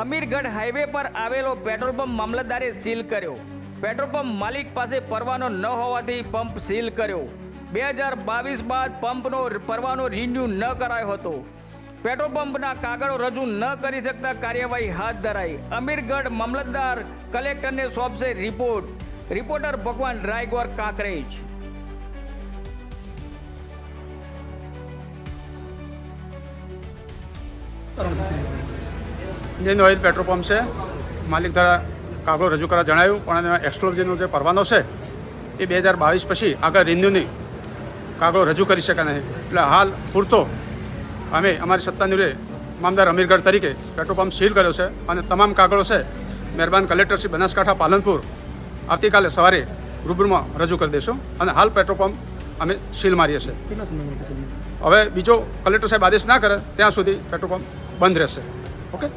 Amirgadh highway પર આવેલો petrol pump મામલતદારે સીલ કર્યો. પેટ્રોલ પંપ માલિક પાસે પરવાનો ન હોવાથી પંપ સીલ કર્યો. બે હજાર બાવીસ બાદ પંપનો પરવાનો રિન્યુ ન કરાયો હતો. પેટ્રોલ પંપના કાગળો રજૂ ન કરી શકતા કાર્યવાહી હાથ ધરાઈ. અમીરગઢ મામલતદાર કલેક્ટરને સોંપશે report reporter Bhagwan Raigor Kankrej. Indian Oil petrol pump છે. માલિક દ્વારા કાગળો રજૂ કરવા જણાવ્યું પણ એનો એક્સક્લુઝિવનો જે પરવાનો છે એ બે હજાર બાવીસ પછી આગળ રિન્યુની કાગળો રજૂ કરી શકાય નહીં. એટલે હાલ પૂરતો અમે અમારી સત્તાની મામદાર અમીરગઢ તરીકે પેટ્રોલ પંપ સીલ કર્યો છે અને તમામ કાગળો છે મહેરબાન કલેક્ટર શ્રી બનાસકાંઠા પાલનપુર આવતીકાલે સવારે રૂબરૂમાં રજૂ કરી દઈશું અને હાલ પેટ્રોલ પંપ અમે સીલ મારીએ છીએ. હવે બીજો કલેક્ટર સાહેબ આદેશ ના કરે ત્યાં સુધી પેટ્રોલ પંપ બંધ રહેશે. ઓકે?